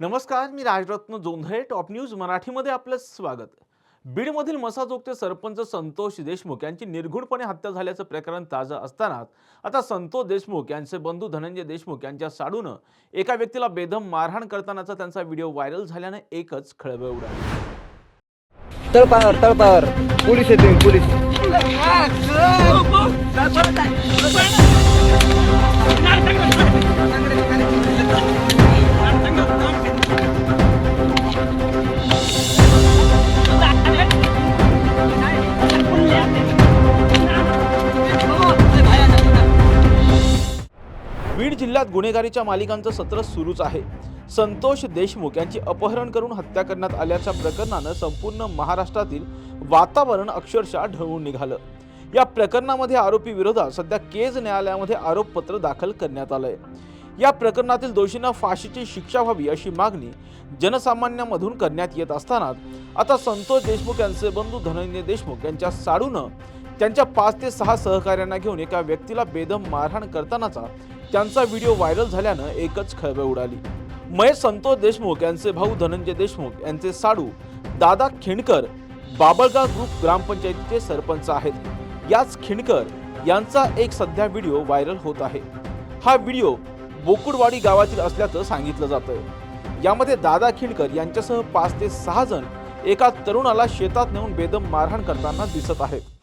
नमस्कार मी Rajratna Jondhale top news मराठीमध्ये आपलं स्वागत. बीडमधील मसाजोगते सरपंच संतोष देशमुख यांची निर्घुणपणे हत्या झाल्याचं प्रकरण ताजं असतानाच आता संतोष देशमुख यांचे बंधू धनंजय देशमुख यांच्या साडूनं एका व्यक्तीला बेदम मारहाण करतानाचा त्यांचा व्हिडिओ व्हायरल झाल्यानं एकच खळबळ उडाली. तळपावर तळपावर पोलीस येते पोलीस. जिल्ह्यात गुन्हेगारीच्या मालिकांचं सत्र सुरूच आहे. संतोष देशमुख यांची अपहरण करून हत्या करण्यात आल्याच्या प्रकरणानं संपूर्ण महाराष्ट्रातील वातावरण अक्षरशः ढळून निघालं. या प्रकरणामध्ये आरोपी विरोधात सध्या केज न्यायालयामध्ये आरोपपत्र दाखल करण्यात आलंय. या प्रकरणातील दोषींना फाशीची शिक्षा व्हावी अशी मागणी जनसामान्यांमधून करण्यात येत असताना आता संतोष देशमुख यांचे बंधू धनंजय देशमुख यांच्या साडूनं त्यांच्या पाच ते सहा सहकाऱ्यांना घेऊन एका व्यक्तीला बेदम मारहाण करतानाचा त्यांचा व्हिडिओ व्हायरल झाल्यानं एकच खळबळ उडाली. महेश संतोष देशमुख यांचे भाऊ धनंजय देशमुख यांचे साडू दादा खिणकर बाबळगाव ग्रुप ग्रामपंचायतीचे सरपंच आहेत. याच खिणकर यांचा एक सध्या व्हिडिओ व्हायरल होत आहे. हा व्हिडिओ बोकुडवाडी गावातील असल्याचं सांगितलं जातं यामध्ये दादा खिणकर यांच्यासह पाच ते सहा जण एका तरुणाला शेतात नेऊन बेदम मारहाण करताना दिसत आहेत.